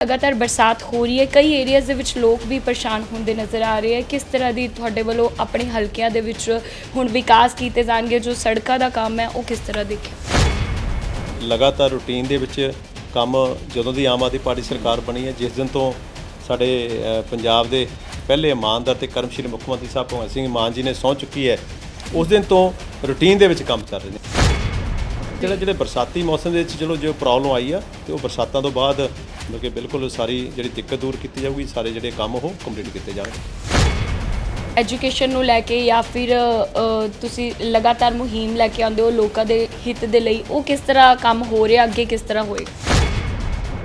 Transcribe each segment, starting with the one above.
ਲਗਾਤਾਰ ਬਰਸਾਤ ਹੋ ਰਹੀ ਹੈ। ਕਈ ਏਰੀਆਜ਼ ਦੇ ਵਿੱਚ ਲੋਕ ਵੀ ਪਰੇਸ਼ਾਨ ਹੁੰਦੇ ਨਜ਼ਰ ਆ ਰਹੇ ਹੈ। ਕਿਸ ਤਰ੍ਹਾਂ ਦੀ ਤੁਹਾਡੇ ਵੱਲੋਂ ਆਪਣੇ ਹਲਕਿਆਂ ਦੇ ਵਿੱਚ ਹੁਣ ਵਿਕਾਸ ਕੀਤੇ ਜਾਣਗੇ? ਜੋ ਸੜਕਾਂ ਦਾ ਕੰਮ ਹੈ ਉਹ ਕਿਸ ਤਰ੍ਹਾਂ ਦੇਖਿਆ? ਲਗਾਤਾਰ ਰੂਟੀਨ ਦੇ ਵਿੱਚ ਕੰਮ ਜਦੋਂ ਦੀ ਆਮ ਆਦਮੀ ਪਾਰਟੀ ਸਰਕਾਰ ਬਣੀ ਹੈ ਜਿਸ ਦਿਨ ਤੋਂ ਸਾਡੇ ਅ, ਪੰਜਾਬ ਦੇ ਪਹਿਲੇ ਇਮਾਨਦਾਰ ਤੇ ਕਰਮਸ਼ੀਲ ਮੁੱਖ ਮੰਤਰੀ ਸਾਹਿਬ ਭਗਵੰਤ ਸਿੰਘ ਮਾਨ ਜੀ ਨੇ ਸਹੁੰ ਚੁੱਕੀ ਹੈ ਉਸ ਦਿਨ ਤੋਂ ਰੂਟੀਨ ਦੇ ਵਿੱਚ ਕੰਮ ਚੱਲ ਰਹੇ ਨੇ। ਜਿਹੜਾ ਜਿਹੜੇ ਬਰਸਾਤੀ ਮੌਸਮ ਦੇ ਵਿੱਚ ਚਲੋ ਜੋ ਪ੍ਰੋਬਲਮ ਆਈ ਆ ਤੇ ਉਹ ਬਰਸਾਤਾਂ ਤੋਂ ਬਾਅਦ ਮਤਲਬ ਕਿ ਬਿਲਕੁਲ ਸਾਰੀ ਜਿਹੜੀ ਦਿੱਕਤ ਦੂਰ ਕੀਤੀ ਜਾਊਗੀ ਸਾਰੇ ਜਿਹੜੇ ਕੰਮ ਉਹ ਕੰਪਲੀਟ ਕੀਤੇ ਜਾਣਗੇ। ਐਜੂਕੇਸ਼ਨ ਨੂੰ ਲੈ ਕੇ ਜਾਂ ਫਿਰ ਤੁਸੀਂ ਲਗਾਤਾਰ ਮੁਹਿੰਮ ਲੈ ਕੇ ਆਉਂਦੇ ਹੋ ਲੋਕਾਂ ਦੇ ਹਿੱਤ ਦੇ ਲਈ ਉਹ ਕਿਸ ਤਰ੍ਹਾਂ ਕੰਮ ਹੋ ਰਿਹਾ ਅੱਗੇ ਕਿਸ ਤਰ੍ਹਾਂ ਹੋਏਗਾ?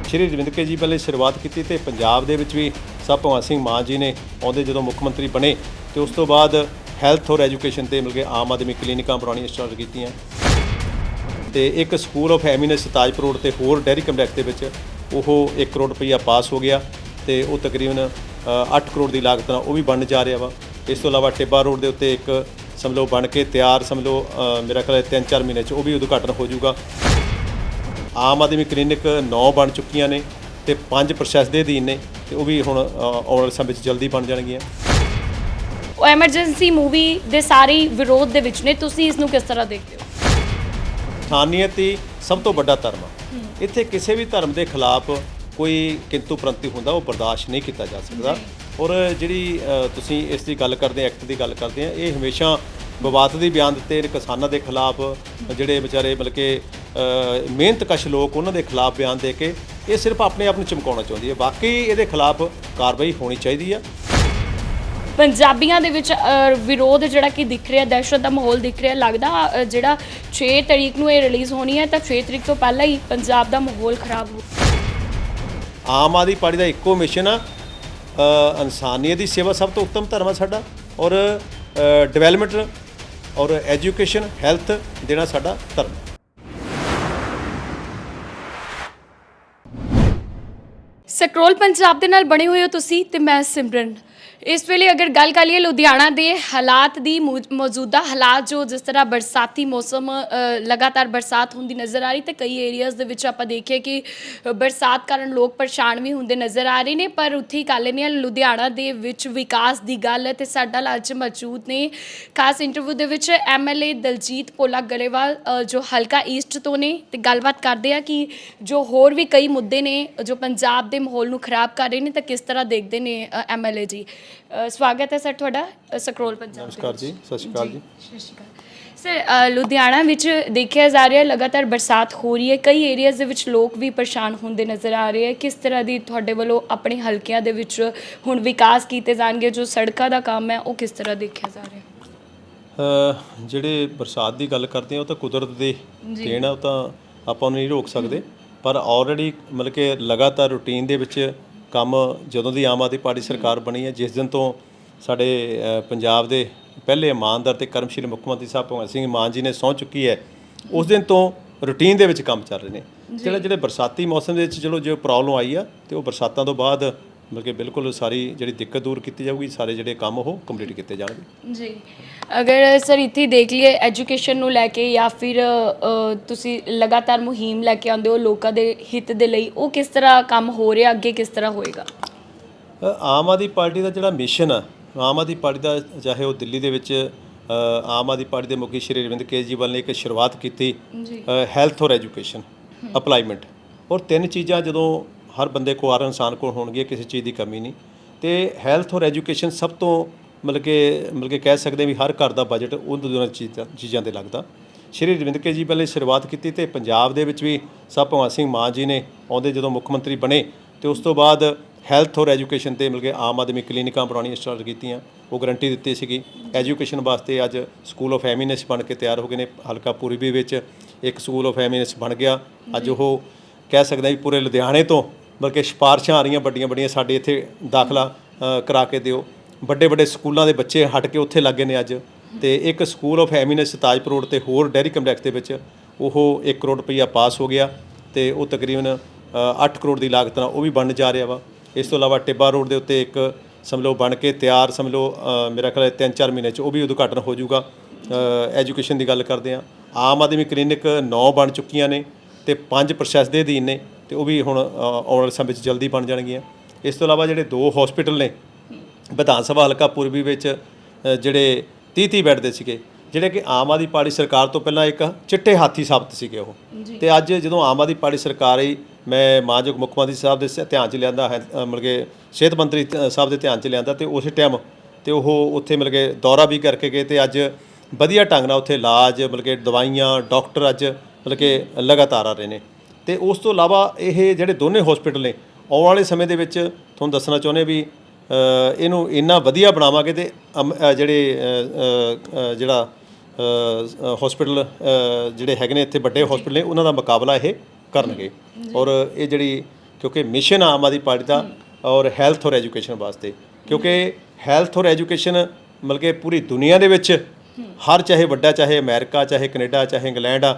ਸ਼੍ਰੀ ਰਵਿੰਦਰ ਕੇਜਰੀਵਾਲ ਨੇ ਸ਼ੁਰੂਆਤ ਕੀਤੀ ਤੇ ਪੰਜਾਬ ਦੇ ਵਿੱਚ ਵੀ ਸਾਹਿਬ ਭਗਵੰਤ ਸਿੰਘ ਮਾਨ ਜੀ ਨੇ ਆਉਂਦੇ ਜਦੋਂ ਮੁੱਖ ਮੰਤਰੀ ਬਣੇ ਤੇ ਉਸ ਤੋਂ ਬਾਅਦ ਹੈਲਥ ਔਰ ਐਜੂਕੇਸ਼ਨ ਤੇ ਮਿਲ ਕੇ ਆਮ ਆਦਮੀ ਕਲੀਨਿਕਾਂ ਬਣਾਉਣੀਆਂ ਸਟਾਰਟ ਕੀਤੀਆਂ। ਤੇ ਇੱਕ school of eminence Tajpur road ਤੇ ਹੋਰ ਡੈਰੀ ਕੰਪਲੈਕਸ ਦੇ ਵਿੱਚ ਉਹ 1 ਕਰੋੜ ਰੁਪਈਆ ਪਾਸ ਹੋ ਗਿਆ ਤੇ ਉਹ ਤਕਰੀਬਨ ਅ, 8 ਕਰੋੜ ਦੀ ਲਾਗਤ ਨਾਲ ਉਹ ਵੀ ਬਣ ਜਾ ਰਿਹਾ ਵਾ। ਇਸ ਤੋਂ ਇਲਾਵਾ ਟਿੱਬਾ ਰੋਡ ਦੇ ਉੱਤੇ ਇੱਕ ਸਮਝ ਲਓ ਬਣ ਕੇ ਤਿਆਰ ਸਮਝ ਲਓ ਮੇਰਾ ਖਿਆਲ ਹੈ 3-4 ਮਹੀਨੇ ਚ ਉਹ ਵੀ ਉਦਘਾਟਨ ਹੋ ਜਾਊਗਾ। ਆਮ ਆਦਮੀ ਕਲੀਨਿਕ 9 ਬਣ ਚੁੱਕੀਆਂ ਨੇ ਤੇ 5 ਪ੍ਰੋਸੈਸ ਦੇ ਅਧੀਨ ਨੇ ਤੇ ਉਹ ਵੀ ਹੁਣ ਆਉਣ ਵਾਲੇ ਸਮੇਂ ਵਿੱਚ ਜਲਦੀ ਬਣ ਜਾਣਗੀਆਂ। ਉਹ ਐਮਰਜੈਂਸੀ ਮੂਵੀ ਦੇ ਸਾਰੇ ਵਿਰੋਧ ਦੇ ਵਿੱਚ ਨੇ। ਤੁਸੀਂ ਇਸ ਨੂੰ ਕਿਸ ਤਰ੍ਹਾਂ ਦੇਖਦੇ ਹੋ? ਇਨਸਾਨੀਅਤ ਹੀ ਸਭ ਤੋਂ ਵੱਡਾ ਧਰਮ ਆ। ਇੱਥੇ ਕਿਸੇ ਵੀ ਧਰਮ ਦੇ ਖਿਲਾਫ ਕੋਈ ਕਿੰਤੂ ਪ੍ਰੰਤੀ ਹੁੰਦਾ ਉਹ ਬਰਦਾਸ਼ਤ ਨਹੀਂ ਕੀਤਾ ਜਾ ਸਕਦਾ। ਔਰ ਜਿਹੜੀ ਤੁਸੀਂ ਇਸ ਦੀ ਗੱਲ ਕਰਦੇ ਐਕਟ ਦੀ ਗੱਲ ਕਰਦੇ ਆ ਇਹ ਹਮੇਸ਼ਾ ਵਿਵਾਦ ਦੀ ਬਿਆਨ ਦਿੱਤੇ ਨੇ ਕਿਸਾਨਾਂ ਦੇ ਖਿਲਾਫ ਜਿਹੜੇ ਵਿਚਾਰੇ ਮਤਲਬ ਕਿ ਅ, ਮਿਹਨਤਕਸ਼ ਲੋਕ ਉਹਨਾਂ ਦੇ ਖਿਲਾਫ ਬਿਆਨ ਦੇ ਕੇ ਇਹ ਸਿਰਫ ਆਪਣੇ ਆਪ ਨੂੰ ਚਮਕਾਉਣਾ ਚਾਹੁੰਦੀ ਹੈ। ਵਾਕਈ ਇਹਦੇ ਖਿਲਾਫ ਕਾਰਵਾਈ ਹੋਣੀ ਚਾਹੀਦੀ ਆ। ਪੰਜਾਬੀਆਂ ਦੇ ਵਿੱਚ ਅ, ਵਿਰੋਧ ਜਿਹੜਾ ਕਿ ਦਿਖ ਰਿਹਾ ਦਹਿਸ਼ਤ ਦਾ ਮਾਹੌਲ ਦਿਖ ਰਿਹਾ ਲੱਗਦਾ ਅ, ਜਿਹੜਾ 6 ਤਰੀਕ ਨੂੰ ਇਹ ਰਿਲੀਜ਼ ਹੋਣੀ ਹੈ ਤਾਂ 6 ਤਰੀਕ ਤੋਂ ਪਹਿਲਾਂ ਹੀ ਪੰਜਾਬ ਦਾ ਮਾਹੌਲ ਖਰਾਬ ਹੋ ਆਮ ਆਦਮੀ ਪਾਰਟੀ ਦਾ ਇੱਕੋ ਮਿਸ਼ਨ ਆ ਅ, ਇਨਸਾਨੀਅਤ ਦੀ ਸੇਵਾ ਸਭ ਤੋਂ ਉੱਤਮ ਧਰਮ ਆ ਸਾਡਾ ਔਰ ਡਿਵੈਲਪਮੈਂਟ ਔਰ ਐਜੂਕੇਸ਼ਨ ਹੈਲਥ ਦੇਣਾ ਸਾਡਾ ਧਰਮ ਹੈ। ਸਕਰੋਲ ਪੰਜਾਬ ਦੇ ਨਾਲ ਬਣੇ ਹੋਏ ਹੋ ਤੁਸੀਂ ਤੇ ਮੈਂ ਸਿਮਰਨ ਇਸ ਵੇਲੇ ਅਗਰ ਗੱਲ ਕਰ ਲਈਏ ਲੁਧਿਆਣਾ ਦੇ ਹਾਲਾਤ ਦੀ ਮੌ- ਮੌਜੂਦਾ ਹਾਲਾਤ ਜੋ ਜਿਸ ਤਰ੍ਹਾਂ ਬਰਸਾਤੀ ਮੌਸਮ ਲਗਾਤਾਰ ਬਰਸਾਤ ਹੁੰਦੀ ਨਜ਼ਰ ਆ ਰਹੀ ਤੇ ਕਈ ਏਰੀਆਜ਼ ਦੇ ਵਿੱਚ ਆਪਾਂ ਦੇਖਿਆ ਕਿ ਬਰਸਾਤ ਕਾਰਨ ਲੋਕ ਪਰੇਸ਼ਾਨ ਵੀ ਹੁੰਦੇ ਨਜ਼ਰ ਆ ਰਹੇ ਨੇ, ਪਰ ਉੱਥੇ ਹੀ ਕਰ ਲੈਂਦੇ ਹਾਂ, ਲੁਧਿਆਣਾ ਦੇ ਵਿੱਚ ਵਿਕਾਸ ਦੀ ਗੱਲ ਹੈ ਤੇ ਸਾਡਾ ਨਾਲ ਅੱਜ ਮੌਜੂਦ ਨੇ। ਖਾਸ ਇੰਟਰਵਿਊ ਦੇ ਵਿੱਚ ਐਮਐਲਏ ਦਲਜੀਤ ਪੋਲਾ ਗਰੇਵਾਲ ਜੋ ਹਲਕਾ ਈਸਟ ਤੋਂ ਨੇ ਤੇ ਗੱਲਬਾਤ ਕਰਦੇ ਆ ਕਿ ਜੋ ਹੋਰ ਵੀ ਕਈ ਮੁੱਦੇ ਨੇ ਜੋ ਪੰਜਾਬ ਦੇ ਮਾਹੌਲ ਨੂੰ ਖਰਾਬ ਕਰ ਰਹੇ ਨੇ, ਤਾਂ ਕਿਸ ਤਰ੍ਹਾਂ ਦੇਖਦੇ ਨੇ ਐਮਐਲਏ ਜੀ? ਅ, ਸਵਾਗਤ ਹੈ ਸਰ ਤੁਹਾਡਾ ਅ, ਸਕਰੋਲ ਪੰਜਾਬ ਦੇ ਨਮਸਕਾਰ ਜੀ ਸਤਿ ਸ਼੍ਰੀ ਅਕਾਲ ਜੀ ਸਤਿ ਸ਼੍ਰੀ ਅਕਾਲ। ਸਰ ਅ, ਲੁਧਿਆਣਾ ਵਿੱਚ ਦੇਖਿਆ ਜਾ ਰਿਹਾ ਲਗਾਤਾਰ ਬਰਸਾਤ ਹੋ ਰਹੀ ਹੈ। ਕਈ ਏਰੀਆਜ਼ ਦੇ ਵਿੱਚ ਲੋਕ ਵੀ ਪਰੇਸ਼ਾਨ ਹੁੰਦੇ ਨਜ਼ਰ ਆ ਰਹੇ ਹੈ। ਕਿਸ ਤਰ੍ਹਾਂ ਦੀ ਤੁਹਾਡੇ ਵੱਲੋਂ ਆਪਣੇ ਹਲਕਿਆਂ ਦੇ ਵਿੱਚ ਹੁਣ ਵਿਕਾਸ ਕੀਤੇ ਜਾਣਗੇ? ਜੋ ਸੜਕਾਂ ਦਾ ਕੰਮ ਹੈ ਉਹ ਕਿਸ ਤਰ੍ਹਾਂ ਦੇਖਿਆ ਜਾ ਰਿਹਾ ਅ, ਜਿਹੜੇ ਬਰਸਾਤ ਦੀ ਗੱਲ ਕਰਦੇ ਆ ਉਹ ਤਾਂ ਕੁਦਰਤ ਦੇ ਦੇਣ ਆ ਉਹ ਤਾਂ ਆਪਾਂ ਨੂੰ ਨਹੀਂ ਰੋਕ ਸਕਦੇ। ਪਰ ਆਲਰੇਡੀ ਮਤਲਬ ਕਿ ਲਗਾਤਾਰ ਰੂਟੀਨ ਦੇ ਵਿੱਚ ਕੰਮ ਜਦੋਂ ਦੀ ਆਮ ਆਦਮੀ ਪਾਰਟੀ ਸਰਕਾਰ ਬਣੀ ਹੈ ਜਿਸ ਦਿਨ ਤੋਂ ਸਾਡੇ ਪੰਜਾਬ ਦੇ ਪਹਿਲੇ ਇਮਾਨਦਾਰ ਤੇ ਕਰਮਸ਼ੀਲ ਮੁੱਖ ਮੰਤਰੀ ਸਾਹਿਬ ਭਗਵੰਤ ਸਿੰਘ ਮਾਨ ਜੀ ਨੇ ਸਹੁੰ ਚੁੱਕੀ ਹੈ ਉਸ ਦਿਨ ਤੋਂ ਰੂਟੀਨ ਦੇ ਵਿੱਚ ਕੰਮ ਚੱਲ ਰਹੇ ਨੇ। ਜਿਹੜਾ ਜਿਹੜੇ ਬਰਸਾਤੀ ਮੌਸਮ ਦੇ ਵਿੱਚ ਚਲੋ ਜੋ ਪ੍ਰੋਬਲਮ ਆਈ ਆ ਤੇ ਉਹ ਬਰਸਾਤਾਂ ਤੋਂ ਬਾਅਦ ਮਤਲਬ ਕਿ ਬਿਲਕੁਲ ਸਾਰੀ ਜਿਹੜੀ ਦਿੱਕਤ ਦੂਰ ਕੀਤੀ ਜਾਊਗੀ ਸਾਰੇ ਜਿਹੜੇ ਕੰਮ ਉਹ ਕੰਪਲੀਟ ਕੀਤੇ ਜਾਣਗੇ। ਜੀ। ਅਗਰ ਸਰ ਇੱਥੇ ਦੇਖ ਲਈਏ ਐਜੂਕੇਸ਼ਨ ਨੂੰ ਲੈ ਕੇ ਜਾਂ ਫਿਰ ਅ, ਤੁਸੀਂ ਲਗਾਤਾਰ ਮੁਹਿੰਮ ਲੈ ਕੇ ਆਉਂਦੇ ਹੋ ਲੋਕਾਂ ਦੇ ਹਿੱਤ ਦੇ ਲਈ ਉਹ ਕਿਸ ਤਰ੍ਹਾਂ ਕੰਮ ਹੋ ਰਿਹਾ ਅੱਗੇ ਕਿਸ ਤਰ੍ਹਾਂ ਹੋਏਗਾ? ਅ, ਆਮ ਆਦਮੀ ਪਾਰਟੀ ਦਾ ਜਿਹੜਾ ਮਿਸ਼ਨ ਆ ਆਮ ਆਦਮੀ ਪਾਰਟੀ ਦਾ ਚਾਹੇ ਉਹ ਦਿੱਲੀ ਦੇ ਵਿੱਚ ਅ, ਆਮ ਆਦਮੀ ਪਾਰਟੀ ਦੇ ਮੁਖੀ ਸ਼੍ਰੀ ਅਰਵਿੰਦ ਕੇਜਰੀਵਾਲ ਨੇ ਇੱਕ ਸ਼ੁਰੂਆਤ ਕੀਤੀ ਜੀ। ਹੈਲਥ ਔਰ ਐਜੂਕੇਸ਼ਨ ਅਪਲਾਈਮੈਂਟ ਔਰ ਤਿੰਨ ਚੀਜ਼ਾਂ ਜਦੋਂ ਹਰ ਬੰਦੇ ਕੋਲ ਹਰ ਇਨਸਾਨ ਕੋਲ ਹੋਣਗੇ, ਕਿਸੇ ਚੀਜ਼ ਦੀ ਕਮੀ ਨਹੀਂ। ਤੇ ਹੈਲਥ ਔਰ ਐਜੂਕੇਸ਼ਨ ਸਭ ਤੋਂ ਮਤਲਬ ਕਿ ਮਤਲਬ ਕਿ ਕਹਿ ਸਕਦੇ ਵੀ ਹਰ ਘਰ ਦਾ ਬਜਟ ਉਹ ਦੋਨਾਂ ਚੀਜ਼ਾਂ ਚੀਜ਼ਾਂ ਤੇ ਲੱਗਦਾ। ਸ਼੍ਰੀ ਅਰਵਿੰਦ ਕੇਜਰੀਵਾਲ ਨੇ ਸ਼ੁਰੂਆਤ ਕੀਤੀ ਤੇ ਪੰਜਾਬ ਦੇ ਵਿੱਚ ਵੀ ਸਭ ਭਗਵੰਤ ਸਿੰਘ ਮਾਨ ਜੀ ਨੇ ਆਉਂਦੇ ਜਦੋਂ ਮੁੱਖ ਮੰਤਰੀ ਬਣੇ ਤੇ ਉਸ ਤੋਂ ਬਾਅਦ ਹੈਲਥ ਔਰ ਐਜੂਕੇਸ਼ਨ ਤੇ ਮਿਲ ਕੇ ਆਮ ਆਦਮੀ ਕਲੀਨਿਕਾਂ ਬਣਾਉਣੀਆਂ ਸਟਾਰਟ ਕੀਤੀਆਂ। ਉਹ ਗਰੰਟੀ ਦਿੱਤੀ ਸੀਗੀ। ਐਜੂਕੇਸ਼ਨ ਵਾਸਤੇ ਅੱਜ ਸਕੂਲ ਆਫ ਐਮਿਨੈਂਸ ਬਣ ਕੇ ਤਿਆਰ ਹੋ ਗਏ ਨੇ। ਹਲਕਾ ਪੂਰਬੀ ਵਿੱਚ ਇੱਕ ਸਕੂਲ ਆਫ ਐਮਿਨੈਂਸ ਬਣ ਗਿਆ। ਅੱਜ ਉਹ ਕਹਿ ਸਕਦੇ ਹਾਂ ਵੀ ਪੂਰੇ ਲੁਧਿਆਣੇ ਤੋਂ ਬਲਕਿ ਸਿਫਾਰਸ਼ਾਂ ਆ ਰਹੀਆਂ ਵੱਡੀਆਂ ਵੱਡੀਆਂ ਸਾਡੇ ਇੱਥੇ ਦਾਖਲਾ ਕਰਾ ਕੇ ਦਿਓ। ਵੱਡੇ ਵੱਡੇ ਸਕੂਲਾਂ ਦੇ ਬੱਚੇ ਹਟ ਕੇ ਉੱਥੇ ਲੱਗੇ ਨੇ ਅੱਜ। ਤੇ ਇੱਕ school of eminence Tajpur road ਤੇ ਹੋਰ ਡੈਰੀ ਕੰਪਲੈਕਸ ਦੇ ਵਿੱਚ ਉਹ 1 ਕਰੋੜ ਰੁਪਈਆ ਪਾਸ ਹੋ ਗਿਆ ਤੇ ਉਹ ਤਕਰੀਬਨ ਅ, 8 ਕਰੋੜ ਦੀ ਲਾਗਤ ਨਾਲ ਉਹ ਵੀ ਬਣ ਜਾ ਰਿਹਾ ਵਾ। ਇਸ ਤੋਂ ਇਲਾਵਾ ਟਿੱਬਾ ਰੋਡ ਦੇ ਉੱਤੇ ਇੱਕ ਸਮਝ ਲਓ ਬਣ ਕੇ ਤਿਆਰ ਸਮਝ ਲਓ ਮੇਰਾ ਖਿਆਲ ਹੈ 3-4 ਮਹੀਨੇ ਚ ਉਹ ਵੀ ਉਦਘਾਟਨ ਹੋ ਜਾਊਗਾ। ਐਜੂਕੇਸ਼ਨ ਦੀ ਗੱਲ ਕਰਦੇ ਆ ਆਮ ਆਦਮੀ ਕਲੀਨਿਕ 9 ਬਣ ਚੁੱਕੀਆਂ ਨੇ ਤੇ 5 ਪ੍ਰੋਸੈਸ ਦੇ ਅਧੀਨ ਨੇ। ਤੇ ਉਹ ਵੀ ਹੁਣ ਆਉਣ ਵਾਲੇ ਸਮੇਂ ਵਿੱਚ ਜਲਦੀ ਬਣ ਜਾਣਗੀਆਂ। ਇਸ ਤੋਂ ਇਲਾਵਾ ਜਿਹੜੇ ਦੋ ਹਸਪੀਟਲ ਨੇ ਵਿਧਾਨ ਸਭਾ ਹਲਕਾ ਪੂਰਬੀ ਵਿੱਚ ਜਿਹੜੇ 30 30 ਬੈੱਡ ਦੇ ਸੀਗੇ ਜਿਹੜੇ ਕਿ ਆਮ ਆਦਮੀ ਪਾਰਟੀ ਸਰਕਾਰ ਤੋਂ ਪਹਿਲਾਂ ਇੱਕ ਚਿੱਟੇ ਹਾਥੀ ਸਾਬਤ ਸੀਗੇ ਉਹ। ਤੇ ਅੱਜ ਜਦੋਂ ਆਮ ਆਦਮੀ ਪਾਰਟੀ ਸਰਕਾਰ ਆਈ ਮੈਂ ਮਾਨਯੋਗ ਮੁੱਖ ਮੰਤਰੀ ਸਾਹਿਬ ਦੇ ਧਿਆਨ 'ਚ ਲਿਆਂਦਾ ਹੈ ਮਤਲਬ ਕਿ ਸਿਹਤ ਮੰਤਰੀ ਸਾਹਿਬ ਦੇ ਧਿਆਨ 'ਚ ਲਿਆਂਦਾ ਤੇ ਉਸੇ ਟਾਈਮ ਤੇ ਉਹ ਉੱਥੇ ਮਤਲਬ ਕਿ ਦੌਰਾ ਵੀ ਕਰਕੇ ਗਏ ਤੇ ਅੱਜ ਵਧੀਆ ਢੰਗ ਨਾਲ ਉੱਥੇ ਇਲਾਜ ਮਤਲਬ ਕਿ ਦਵਾਈਆਂ ਡਾਕਟਰ ਅੱਜ ਮਤਲਬ ਕਿ ਲਗਾਤਾਰ ਆ ਰਹੇ ਨੇ। ਤੇ ਉਸ ਤੋਂ ਇਲਾਵਾ ਇਹ ਜਿਹੜੇ ਦੋਨੇ ਹਸਪੀਟਲ ਨੇ ਆਉਣ ਵਾਲੇ ਸਮੇਂ ਦੇ ਵਿੱਚ ਤੁਹਾਨੂੰ ਦੱਸਣਾ ਚਾਹੁੰਦੇ ਵੀ ਇਹਨੂੰ ਇੰਨਾ ਵਧੀਆ ਬਣਾਵਾਂਗੇ ਤੇ ਜਿਹੜੇ ਜਿਹੜਾ ਹਸਪੀਟਲ ਜਿਹੜੇ ਹੈਗੇ ਨੇ ਇੱਥੇ ਵੱਡੇ ਹਸਪੀਟਲ ਨੇ ਉਹਨਾਂ ਦਾ ਮੁਕਾਬਲਾ ਇਹ ਕਰਨਗੇ। ਔਰ ਇਹ ਜਿਹੜੀ ਕਿਉਂਕਿ ਮਿਸ਼ਨ ਆਮ ਆਦਮੀ ਪਾਰਟੀ ਦਾ ਔਰ ਹੈਲਥ ਔਰ ਐਜੂਕੇਸ਼ਨ ਵਾਸਤੇ। ਕਿਉਂਕਿ ਹੈਲਥ ਔਰ ਐਜੂਕੇਸ਼ਨ ਮਤਲਬ ਕਿ ਪੂਰੀ ਦੁਨੀਆ ਦੇ ਵਿੱਚ ਹਰ ਚਾਹੇ ਵੱਡਾ ਚਾਹੇ ਅਮਰੀਕਾ ਚਾਹੇ ਕੈਨੇਡਾ ਚਾਹੇ ਇੰਗਲੈਂਡ ਆ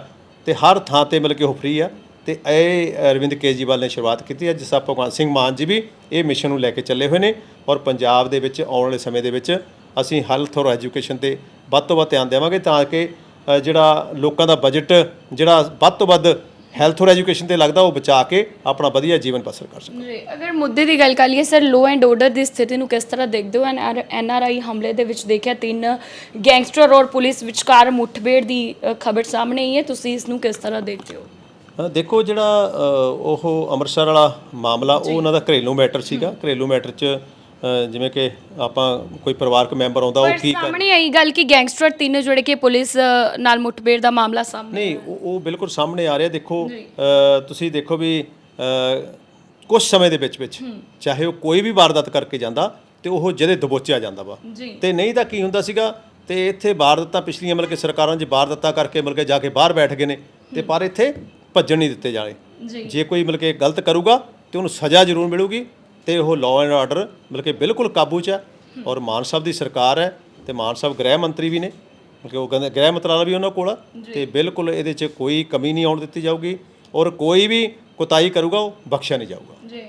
ਤੇ ਹਰ ਥਾਂ ਤੇ ਮਤਲਬ ਕਿ ਉਹ ਫ੍ਰੀ ਆ। ਤੇ ਇਹ ਅਰਵਿੰਦ ਕੇਜਰੀਵਾਲ ਨੇ ਸ਼ੁਰੂਆਤ ਕੀਤੀ। ਹੈ ਜਿਸ ਤਰ੍ਹਾਂ ਭਗਵੰਤ ਸਿੰਘ ਮਾਨ ਜੀ ਵੀ ਇਹ ਮਿਸ਼ਨ ਨੂੰ ਲੈ ਕੇ ਚੱਲੇ ਹੋਏ ਨੇ ਔਰ ਪੰਜਾਬ ਦੇ ਵਿੱਚ ਆਉਣ ਵਾਲੇ ਸਮੇਂ ਦੇ ਵਿੱਚ ਅਸੀਂ ਹੈਲਥ ਔਰ ਐਜੂਕੇਸ਼ਨ ਤੇ ਵੱਧ ਤੋਂ ਵੱਧ ਧਿਆਨ ਦੇਵਾਂਗੇ ਤਾਂ ਕਿ ਜਿਹੜਾ ਲੋਕਾਂ ਦਾ ਬਜਟ ਜਿਹੜਾ ਵੱਧ ਤੋਂ ਵੱਧ ਹੈਲਥ ਔਰ ਐਜੂਕੇਸ਼ਨ ਤੇ ਲੱਗਦਾ, ਉਹ ਬਚਾ ਕੇ ਆਪਣਾ ਵਧੀਆ ਜੀਵਨ ਬਸਰ ਕਰ ਸਕਣ। ਜੀ, ਅਗਰ ਮੁੱਦੇ ਦੀ ਗੱਲ ਕਰ ਲਈਏ, ਸਰ ਲੋ ਐਂਡ ਆਰਡਰ ਦੀ ਸਥਿਤੀ ਨੂੰ ਕਿਸ ਤਰ੍ਹਾਂ ਦੇਖਦੇ ਹੋ? ਐਨ ਆਰ ਆਈ ਹਮਲੇ ਦੇ ਵਿੱਚ ਦੇਖਿਆ ਤਿੰਨ ਗੈਂਗਸਟਰ ਔਰ ਪੁਲਿਸ ਵਿਚਕਾਰ ਮੁੱਠਭੇੜ ਦੀ ਖਬਰ ਸਾਹਮਣੇ ਆਈ ਹੈ। ਤੁਸੀਂ ਇਸ ਨੂੰ ਕਿਸ ਤਰ੍ਹਾਂ ਦੇਖਦੇ ਹੋ? ਦੇਖੋ ਜਿਹੜਾ ਉਹ ਅੰਮ੍ਰਿਤਸਰ ਵਾਲਾ ਮਾਮਲਾ ਉਹ ਉਹਨਾਂ ਦਾ ਘਰੇਲੂ ਮੈਟਰ ਸੀਗਾ। ਘਰੇਲੂ ਮੈਟਰ 'ਚ ਜਿਵੇਂ ਕਿ ਆਪਾਂ ਕੋਈ ਪਰਿਵਾਰਕ ਮੈਂਬਰ ਆਉਂਦਾ ਉਹ ਕੀ ਸਾਹਮਣੇ ਆਈ ਗੱਲ ਕਿ ਗੈਂਗਸਟਰ ਤਿੰਨ ਜਿਹੜੇ ਕਿ ਪੁਲਿਸ ਨਾਲ ਮੁੱਠਭੇੜ ਦਾ ਮਾਮਲਾ ਸਾਹਮਣੇ ਨਹੀਂ ਉਹ ਬਿਲਕੁਲ ਸਾਹਮਣੇ ਆ ਰਿਹਾ। ਦੇਖੋ ਤੁਸੀਂ ਦੇਖੋ ਵੀ ਕੁਝ ਸਮੇਂ ਦੇ ਵਿੱਚ ਵਿੱਚ ਚਾਹੇ ਉਹ ਕੋਈ ਵੀ ਵਾਰਦਾਤ ਕਰਕੇ ਜਾਂਦਾ ਤੇ ਉਹ ਜਿਹਦੇ ਦਬੋਚਿਆ ਜਾਂਦਾ ਵਾ। ਤੇ ਨਹੀਂ ਤਾਂ ਕੀ ਹੁੰਦਾ ਸੀਗਾ ਤੇ ਇੱਥੇ ਵਾਰਦਾਤਾਂ ਪਿਛਲੀਆਂ ਮਤਲਬ ਕਿ ਸਰਕਾਰਾਂ 'ਚ ਵਾਰਦਾਤਾਂ ਕਰਕੇ ਮਤਲਬ ਕਿ ਜਾ ਕੇ ਬਾਹਰ ਬੈਠ ਗਏ ਨੇ। ਤੇ ਪਰ ਇੱਥੇ ਭੱਜਣ ਨਹੀਂ ਦਿੱਤੇ ਜਾਣੇ। ਜੀ। ਜੇ ਕੋਈ ਮਤਲਬ ਕਿ ਗਲਤ ਕਰੂਗਾ ਤੇ ਉਹਨੂੰ ਸਜ਼ਾ ਜ਼ਰੂਰ ਮਿਲੂਗੀ ਤੇ ਉਹ ਲਾਅ ਐਂਡ ਆਰਡਰ ਮਤਲਬ ਕਿ ਬਿਲਕੁਲ ਕਾਬੂ 'ਚ ਹੈ ਔਰ ਮਾਨ ਸਾਹਿਬ ਦੀ ਸਰਕਾਰ ਹੈ ਤੇ ਮਾਨ ਸਾਹਿਬ ਗ੍ਰਹਿ ਮੰਤਰੀ ਵੀ ਨੇ ਕਿਉਂਕਿ ਉਹ ਕਹਿੰਦੇ ਗ੍ਰਹਿ ਮੰਤਰਾਲਾ ਵੀ ਉਹਨਾਂ ਕੋਲ ਆ ਤੇ ਬਿਲਕੁਲ ਇਹਦੇ 'ਚ ਕੋਈ ਕਮੀ ਨਹੀਂ ਆਉਣ ਦਿੱਤੀ ਜਾਊਗੀ ਔਰ ਕੋਈ ਵੀ ਕੁਤਾਈ ਕਰੂਗਾ ਉਹ ਬਖਸ਼ਿਆ ਨਹੀਂ ਜਾਊਗਾ। ਜੀ।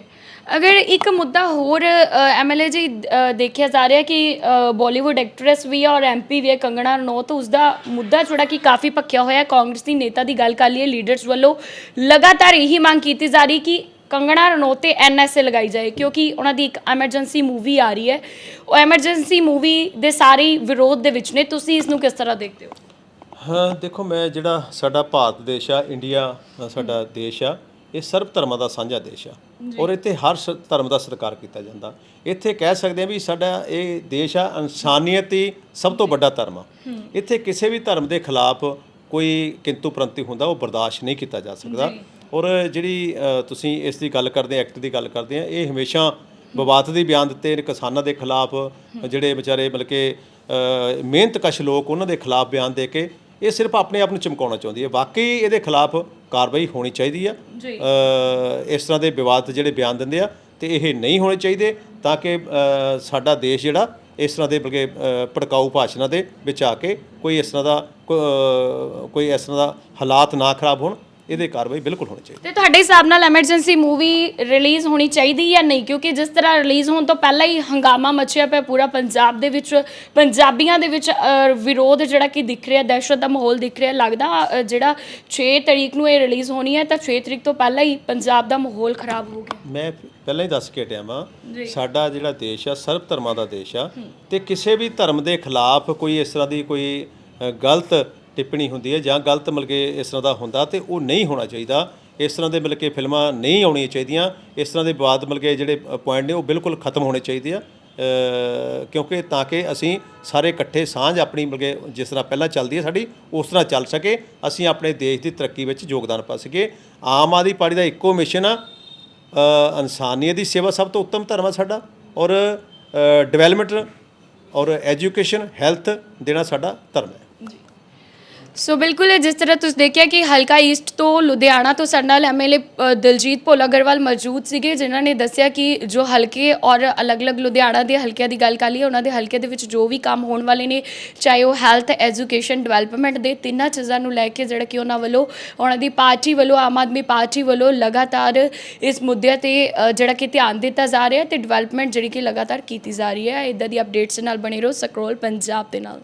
ਅਗਰ ਇੱਕ ਮੁੱਦਾ ਹੋਰ ਐਮਐਲਏ ਜੀ ਅ, ਦੇਖਿਆ ਜਾ ਰਿਹਾ ਕਿ ਬਾਲੀਵੁੱਡ ਐਕਟਰੈਸ ਵੀ ਆ ਔਰ ਐਮਪੀ ਵੀ ਹੈ ਕੰਗਣਾ ਰਣੌਤ ਉਸ ਦਾ ਮੁੱਦਾ ਜਿਹੜਾ ਕਿ ਕਾਫੀ ਪੱਕਿਆ ਹੋਇਆ ਹੈ। ਕਾਂਗਰਸੀ ਨੇਤਾ ਦੀ ਗੱਲ ਕਰ ਲਈਏ ਲੀਡਰਸ ਵੱਲੋਂ ਲਗਾਤਾਰ ਇਹੀ ਮੰਗ ਕੀਤੀ ਜਾ ਰਹੀ ਕਿ ਕੰਗਣਾ ਰਣੌਤ ਤੇ ਐਨਐਸਏ ਲਗਾਈ ਜਾਏ ਕਿਉਂਕਿ ਉਹਨਾਂ ਦੀ ਇੱਕ ਐਮਰਜੈਂਸੀ ਮੂਵੀ ਆ ਰਹੀ ਹੈ। ਉਹ ਐਮਰਜੈਂਸੀ ਮੂਵੀ ਦੇ ਸਾਰੇ ਹੀ ਵਿਰੋਧ ਦੇ ਵਿੱਚ ਨੇ। ਤੁਸੀਂ ਇਸ ਨੂੰ ਕਿਸ ਤਰ੍ਹਾਂ ਦੇਖਦੇ ਹੋ? ਹਾਂ ਦੇਖੋ ਮੈਂ ਜਿਹੜਾ ਸਾਡਾ ਭਾਰਤ ਦੇਸ਼ ਆ ਇੰਡੀਆ ਅ, ਸਾਡਾ ਦੇਸ਼ ਆ ਇਹ ਸਰਬ ਧਰਮਾਂ ਦਾ ਸਾਂਝਾ ਦੇਸ਼ ਆ। ਔਰ ਇੱਥੇ ਹਰ ਸ- ਧਰਮ ਦਾ ਸਤਿਕਾਰ ਕੀਤਾ ਜਾਂਦਾ। ਇੱਥੇ ਕਹਿ ਸਕਦੇ ਆ ਵੀ ਸਾਡਾ ਇਹ ਦੇਸ਼ ਆ ਇਨਸਾਨੀਅਤ ਹੀ ਸਭ ਤੋਂ ਵੱਡਾ ਧਰਮ ਆ। ਇੱਥੇ ਕਿਸੇ ਵੀ ਧਰਮ ਦੇ ਖਿਲਾਫ ਕੋਈ ਕਿੰਤੂ ਪ੍ਰੰਤੀ ਹੁੰਦਾ ਉਹ ਬਰਦਾਸ਼ਤ ਨਹੀਂ ਕੀਤਾ ਜਾ ਸਕਦਾ। ਔਰ ਜਿਹੜੀ ਅ, ਤੁਸੀਂ ਇਸ ਦੀ ਗੱਲ ਕਰਦੇ ਐਕਟ ਦੀ ਗੱਲ ਕਰਦੇ ਆ ਇਹ ਹਮੇਸ਼ਾ ਵਿਵਾਦ ਦੇ ਬਿਆਨ ਦਿੱਤੇ ਨੇ ਕਿਸਾਨਾਂ ਦੇ ਖਿਲਾਫ ਜਿਹੜੇ ਵਿਚਾਰੇ ਮਤਲਬ ਕਿ ਅ, ਮਿਹਨਤਕਸ਼ ਲੋਕ ਉਹਨਾਂ ਦੇ ਖਿਲਾਫ ਬਿਆਨ ਦੇ ਕੇ ਇਹ ਸਿਰਫ ਆਪਣੇ ਆਪ ਨੂੰ ਚਮਕਾਉਣਾ ਚਾਹੁੰਦੀ ਹੈ। ਵਾਕਈ ਇਹਦੇ ਖਿਲਾਫ ਕਾਰਵਾਈ ਹੋਣੀ ਚਾਹੀਦੀ ਆ। ਜੀ। ਇਸ ਤਰ੍ਹਾਂ ਦੇ ਵਿਵਾਦ ਜਿਹੜੇ ਬਿਆਨ ਦਿੰਦੇ ਆ ਤੇ ਇਹ ਨਹੀਂ ਹੋਣੇ ਚਾਹੀਦੇ ਤਾਂ ਕਿ ਅ, ਸਾਡਾ ਦੇਸ਼ ਜਿਹੜਾ ਇਸ ਤਰ੍ਹਾਂ ਦੇ ਬਲਕਿ ਅ, ਭੜਕਾਊ ਭਾਸ਼ਣਾਂ ਦੇ ਵਿੱਚ ਆ ਕੇ ਕੋਈ ਇਸ ਤਰ੍ਹਾਂ ਦਾ ਕੋ- ਅ, ਕੋਈ ਇਸ ਤਰ੍ਹਾਂ ਦਾ ਹਾਲਾਤ ਨਾ ਖਰਾਬ ਹੋਣ। ਇਹਦੇ ਕਾਰਵਾਈ ਬਿਲਕੁਲ ਹੋਣੀ ਚਾਹੀਦੀ। ਤੇ ਤੁਹਾਡੇ ਹਿਸਾਬ ਨਾਲ ਐਮਰਜੈਂਸੀ ਮੂਵੀ ਰਿਲੀਜ਼ ਹੋਣੀ ਚਾਹੀਦੀ ਜਾਂ ਨਹੀਂ? ਕਿਉਂਕਿ ਜਿਸ ਤਰ੍ਹਾਂ ਰਿਲੀਜ਼ ਹੋਣ ਤੋਂ ਪਹਿਲਾਂ ਹੀ ਹੰਗਾਮਾ ਮਚਿਆ ਪਿਆ ਪੂਰਾ ਪੰਜਾਬ ਦੇ ਵਿੱਚ ਪੰਜਾਬੀਆਂ ਦੇ ਵਿੱਚ ਅ, ਵਿਰੋਧ ਜਿਹੜਾ ਕਿ ਦਿਖ ਰਿਹਾ ਦਹਿਸ਼ਤ ਦਾ ਮਾਹੌਲ ਦਿਖ ਰਿਹਾ ਲੱਗਦਾ ਅ, ਜਿਹੜਾ 6 ਤਰੀਕ ਨੂੰ ਇਹ ਰਿਲੀਜ਼ ਹੋਣੀ ਹੈ ਤਾਂ 6 ਤਰੀਕ ਤੋਂ ਪਹਿਲਾਂ ਹੀ ਪੰਜਾਬ ਦਾ ਮਾਹੌਲ ਖਰਾਬ ਹੋ ਗਿਆ। ਮੈਂ ਪਹਿਲਾਂ ਹੀ ਦੱਸ ਕੇ ਹਟਿਆ ਵਾਂ ਸਾਡਾ ਜਿਹੜਾ ਦੇਸ਼ ਆ ਸਰਬ ਧਰਮਾਂ ਦਾ ਦੇਸ਼ ਆ ਤੇ ਕਿਸੇ ਵੀ ਧਰਮ ਦੇ ਖਿਲਾਫ ਕੋਈ ਇਸ ਤਰ੍ਹਾਂ ਦੀ ਕੋਈ ਅ, ਗਲਤ ਟਿੱਪਣੀ ਹੁੰਦੀ ਹੈ ਜਾਂ ਗਲਤ ਮਤਲਬ ਕਿ ਇਸ ਤਰ੍ਹਾਂ ਦਾ ਹੁੰਦਾ ਤੇ ਉਹ ਨਹੀਂ ਹੋਣਾ ਚਾਹੀਦਾ। ਇਸ ਤਰ੍ਹਾਂ ਦੇ ਮਤਲਬ ਕਿ ਫਿਲਮਾਂ ਨਹੀਂ ਆਉਣੀਆਂ ਚਾਹੀਦੀਆਂ। ਇਸ ਤਰ੍ਹਾਂ ਦੇ ਵਿਵਾਦ ਮਤਲਬ ਕਿ ਜਿਹੜੇ ਪੁਆਇੰਟ ਨੇ ਉਹ ਬਿਲਕੁਲ ਖਤਮ ਹੋਣੇ ਚਾਹੀਦੇ ਆ। ਕਿਉਂਕਿ ਤਾਂ ਕਿ ਅਸੀਂ ਸਾਰੇ ਇਕੱਠੇ ਸਾਂਝ ਆਪਣੀ ਮਤਲਬ ਕਿ ਜਿਸ ਤਰ੍ਹਾਂ ਪਹਿਲਾਂ ਚੱਲਦੀ ਹੈ ਸਾਡੀ, ਉਸ ਤਰ੍ਹਾਂ ਚੱਲ ਸਕੇ। ਅਸੀਂ ਆਪਣੇ ਦੇਸ਼ ਦੀ ਤਰੱਕੀ ਵਿੱਚ ਯੋਗਦਾਨ ਪਾ ਸਕੀਏ। ਆਮ ਆਦਮੀ ਪਾਰਟੀ ਦਾ ਇੱਕੋ ਮਿਸ਼ਨ ਆ ਇਨਸਾਨੀਅਤ ਦੀ ਸੇਵਾ ਸਭ ਤੋਂ ਉੱਤਮ ਧਰਮ ਆ ਸਾਡਾ। ਔਰ ਡਿਵੈਲਪਮੈਂਟ ਔਰ ਐਜੂਕੇਸ਼ਨ ਹੈਲਥ ਦੇਣਾ ਸਾਡਾ ਧਰਮ ਹੈ। ਸੋ ਬਿਲਕੁਲ ਜਿਸ ਤਰ੍ਹਾਂ ਤੁਸੀਂ ਦੇਖਿਆ ਕਿ ਹਲਕਾ ਈਸਟ ਤੋਂ ਲੁਧਿਆਣਾ ਤੋਂ ਸਾਡੇ ਨਾਲ ਐਮਐਲਏ ਦਿਲਜੀਤ ਭੋਲਾ ਅਗਰਵਾਲ ਮੌਜੂਦ ਸੀਗੇ, ਜਿਨ੍ਹਾਂ ਨੇ ਦੱਸਿਆ ਕਿ ਜੋ ਹਲਕੇ ਔਰ ਅਲੱਗ-ਅਲੱਗ ਲੁਧਿਆਣਾ ਦੇ ਹਲਕਿਆਂ ਦੀ ਗੱਲ ਕਰ ਲਈਏ, ਉਹਨਾਂ ਦੇ ਹਲਕੇ ਦੇ ਵਿੱਚ ਜੋ ਵੀ ਕੰਮ ਹੋਣ ਵਾਲੇ ਨੇ, ਚਾਹੇ ਉਹ ਹੈਲਥ ਐਜੂਕੇਸ਼ਨ ਡਿਵੈਲਪਮੈਂਟ ਦੇ ਤਿੰਨਾਂ ਚੀਜ਼ਾਂ ਨੂੰ ਲੈ ਕੇ ਜਿਹੜਾ ਕਿ ਉਹਨਾਂ ਵੱਲੋਂ, ਉਹਨਾਂ ਦੀ ਪਾਰਟੀ ਵੱਲੋਂ, ਆਮ ਆਦਮੀ ਪਾਰਟੀ ਵੱਲੋਂ ਲਗਾਤਾਰ ਇਸ ਮੁੱਦੇ ਤੇ ਜਿਹੜਾ ਕਿ ਧਿਆਨ ਦਿੱਤਾ ਜਾ ਰਿਹਾ ਤੇ ਡਿਵੈਲਪਮੈਂਟ ਜਿਹੜੀ ਕਿ ਲਗਾਤਾਰ ਕੀਤੀ ਜਾ ਰਹੀ ਹੈ। ਇਦਾਂ ਦੀ ਅਪਡੇਟਸ ਨਾਲ ਬਣੇ ਰਹੋ। ਸਕਰੋਲ ਪੰਜਾਬ ਦੇ ਨਾਲ।